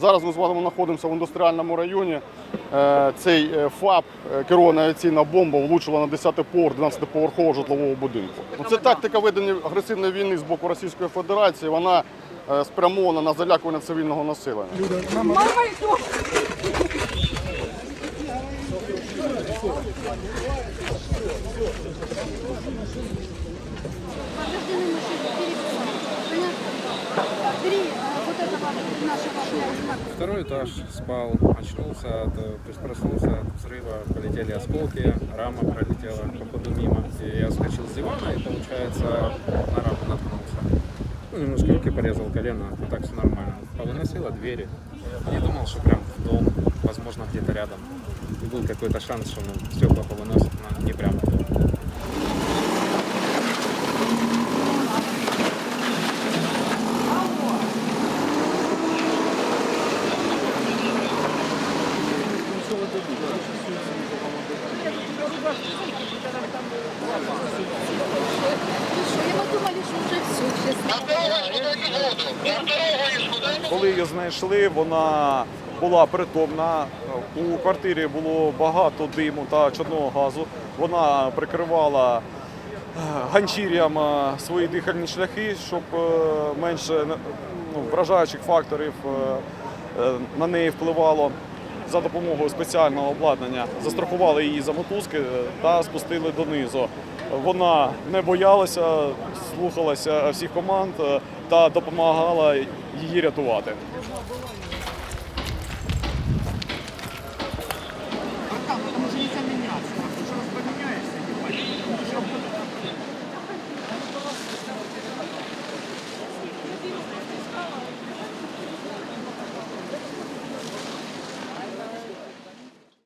Зараз ми з вами знаходимося в індустріальному районі. Е, Цей е, ФАП, е, керована авіаційна бомба, влучила на 10-й поверх 12-поверхового житлового будинку. Ну, Це тактика ведення агресивної війни з боку Російської Федерації. Вона спрямована на залякування цивільного населення. Повреждены Второй этаж спал, очнулся, от, э, проснулся от взрыва, полетели осколки, рама пролетела походу мимо. И я скочил с дивана и, получается, на раму наткнулся. Ну, немножко руки порезал, колено, а так все нормально. Повыносило двери. Не думал, что прям в дом, возможно, где-то рядом. И был какой-то шанс, что ну, стекла повыносят, но не прям в дом. Коли її знайшли, вона була притомна. У квартирі було багато диму та чорного газу. Вона прикривала е, ганчір'ям е, свої дихальні шляхи, щоб е, менше ну, вражаючих факторів на неї впливало. За допомогою спеціального обладнання застрахували її за мотузки е, та спустили донизу. Вона не боялася, слухалася всіх команд е, та допомагала її рятувати.